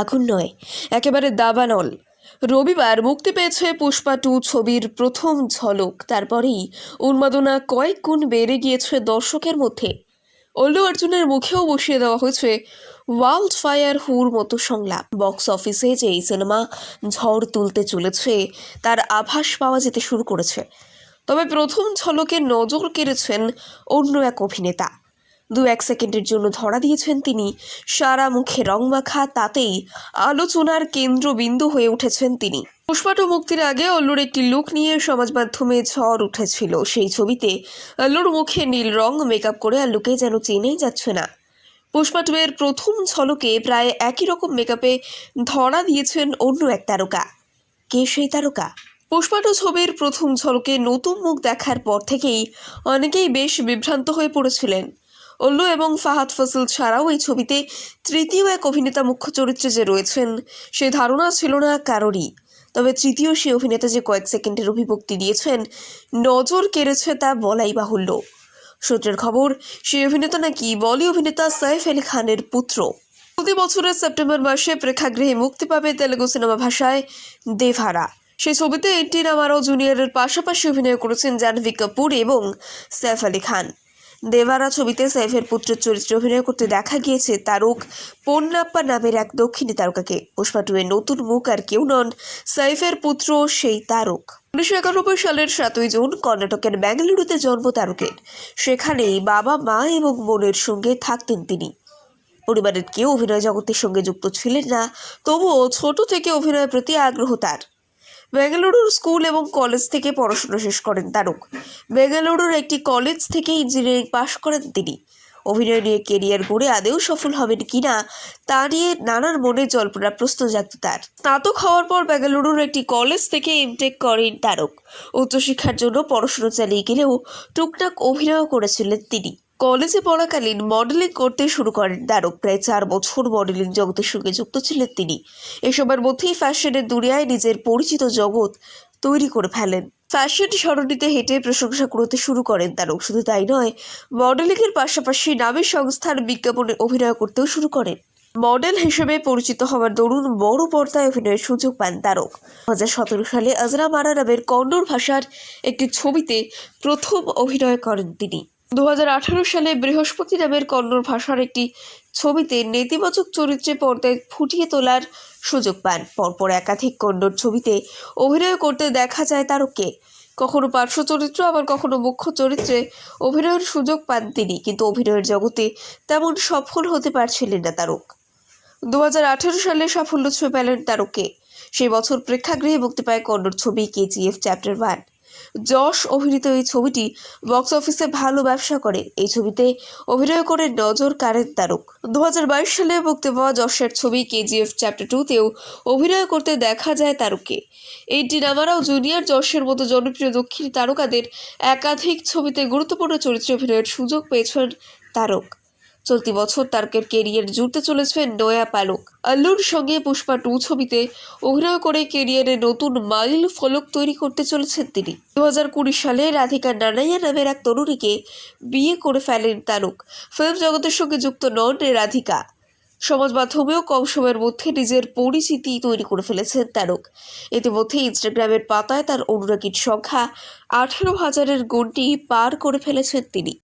আগুন নয়, একেবারে দাবানল। রবিবার মুক্তি পেয়েছে পুষ্পা টু ছবির প্রথম ঝলক, তারপরেই উন্মাদনা কয়েক গুণ বেড়ে গিয়েছে দর্শকের মধ্যে। অল্লু অর্জুনের মুখেও বসিয়ে দেওয়া হয়েছে ওয়াইল্ড ফায়ার হুর মতো সংলাপ। বক্স অফিসে যে এই সিনেমা ঝড় তুলতে চলেছে, তার আভাস পাওয়া যেতে শুরু করেছে। তবে প্রথম ঝলকে নজর কেড়েছেন অন্য এক অভিনেতা। দু এক সেকেন্ডের জন্য ধরা দিয়েছেন তিনি। সারা মুখে রং মাখা, তাতেই আলোচনার কেন্দ্রবিন্দু হয়ে উঠেছেন তিনি। পুষ্পাটু মুক্তির আগে অল্লুর একটি লুক নিয়ে সমাজ মাধ্যমে ঝড় উঠেছিল। সেই ছবিতে আল্লুর মুখে নীল রং মেকআপ করে আল্লুকে যেন চেনেই যাচ্ছে না। পুষ্পা প্রথম ঝলকে প্রায় একই রকম মেকআপে ধরা দিয়েছেন অন্য এক তারকা। কে সেই তারকা? পুষ্পা টু ছবির প্রথম ঝলকে নতুন মুখ দেখার পর থেকেই অনেকেই বেশ বিভ্রান্ত হয়ে পড়েছিলেন। অল্লু এবং ফাহাদ ফসল ছাড়াও এই ছবিতে তৃতীয় এক অভিনেতা মুখ্য চরিত্রে যে রয়েছেন সে ধারণা ছিল না কারোরই। তবে তৃতীয় সে অভিনেতা যে কয়েক সেকেন্ডের অভিভক্তি দিয়েছেন, নজর কেড়েছে তা বলাই বাহুল্য। সূত্রের খবর, সেই অভিনেতা নাকি বলি অভিনেতা সাইফ আলী খানের পুত্র। প্রতি বছরের সেপ্টেম্বর মাসে প্রেক্ষাগৃহে মুক্তি পাবে তেলেগু সিনেমা ভাষায় দেভারা। সেই ছবিতে এনটি রামারাও জুনিয়রের পাশাপাশি অভিনয় করেছেন জাহ্নবী কাপুর এবং সাইফ আলী খান। দেভারা ছবিতে সাইফের পুত্রের চরিত্রে অভিনয় করতে দেখা গিয়েছে তারক। পন্নাপ্পা নামের এক দক্ষিণী তারকাকে। পুষ্পা টু এর নতুন মুখ আর কেউ নন সাইফের পুত্র, সেই তারক। উনিশশো একানব্বই সালের সাতই জুন কর্ণাটকের বেঙ্গালুরুতে জন্ম তারকের। সেখানেই বাবা, মা এবং বোনের সঙ্গে থাকতেন তিনি। পরিবারের কেউ অভিনয় জগতের সঙ্গে যুক্ত ছিলেন না, তবুও ছোট থেকে অভিনয়ের প্রতি আগ্রহ তার। বেঙ্গালুরুর স্কুল এবং কলেজ থেকে পড়াশোনা শেষ করেন তারক। বেঙ্গালুরুর একটি কলেজ থেকে ইঞ্জিনিয়ারিং পাশ করেন তিনি। অভিনয় নিয়ে কেরিয়ার গড়ে আদেও সফল হবেন কিনা, তা নিয়ে নানার মনে জল্পনা প্রশ্ন জাগত তার। স্নাতক হওয়ার পর বেঙ্গালুরুর একটি কলেজ থেকে এমটেক করেন তারক। উচ্চশিক্ষার জন্য পড়াশোনা চালিয়ে গেলেও টুকটাক অভিনয় করেছিলেন তিনি। কলেজে পড়াকালীন মডেলিং করতে শুরু করেন তারক প্রায় চার বছর মডেলিং জগতের সঙ্গে যুক্ত ছিলেন তিনি। এসবের মধ্যেই ফ্যাশনের দুনিয়ায় নিজের পরিচিত জগৎ তৈরি করে ফেলেন। ফ্যাশন সরণিতে হেঁটে প্রশংসা করতে শুরু করেন তারক শুধু তাই নয় মডেলিংয়ের পাশাপাশি নামের সংস্থার বিজ্ঞাপনে অভিনয় করতেও শুরু করেন। মডেল হিসেবে পরিচিত হওয়ার দরুন বড় পর্দায় অভিনয়ের সুযোগ পান তারক দু হাজার সতেরো সালে আজরা মারা নামের কন্নড় ভাষার একটি ছবিতে প্রথম অভিনয় করেন তিনি। দু হাজার আঠারো সালে বৃহস্পতি নামের কন্নড় ভাষার একটি ছবিতে নেতিবাচক চরিত্রে পর্দায় ফুটিয়ে তোলার সুযোগ পান। পরপর একাধিক কন্নড় ছবিতে অভিনয় করতে দেখা যায় তারককে। কখনো পার্শ্ব চরিত্র, আবার কখনো মুখ্য চরিত্রে অভিনয়ের সুযোগ পান তিনি, কিন্তু অভিনয়ের জগতে তেমন সফল হতে পারছিলেন না তারক। দু হাজার আঠারো সালে সাফল্য ছুঁয়ে পেলেন তারকে সেই বছর প্রেক্ষাগৃহে মুক্তি পায় কন্নড় ছবি কেজিএফ চ্যাপ্টার ওয়ান যশ অভিনীত এই ছবিটি বক্স অফিসে ভালো ব্যবসা করে। এই ছবিতে অভিনয় করে নজর কাড়েন তারক। দু হাজার বাইশ সালে মুক্তি পাওয়া যশের ছবি কেজিএফ চ্যাপ্টার টুতেও অভিনয় করতে দেখা যায় তারককে। এই ডিনামারাও জুনিয়র যশের মতো জনপ্রিয় দক্ষিণ তারকাদের একাধিক ছবিতে গুরুত্বপূর্ণ চরিত্রে অভিনয়ের সুযোগ পেয়েছেন তারক। চলতি বছর তারকের কেরিয়ার জুড়তে চলেছে নয়া পালক। আল্লুর সঙ্গে পুষ্পা টু ছবিতে অভিনয় করে কেরিয়ারে নতুন মাইল ফলক তৈরি করতে চলেছেন তিনি। দু হাজার কুড়ি সালে রাধিকা নানাইয়া নামের এক তরুণীকে বিয়ে করে ফেলেন তারক। ফিল্ম জগতের সঙ্গে যুক্ত নন রাধিকা। সমাজ মাধ্যমেও কম সময়ের মধ্যে নিজের পরিচিতি তৈরি করে ফেলেছেন তারক। ইতিমধ্যে ইনস্টাগ্রামের পাতায় তার অনুরাগীর সংখ্যা আঠেরো হাজারের গণ্ডি পার করে ফেলেছেন তিনি।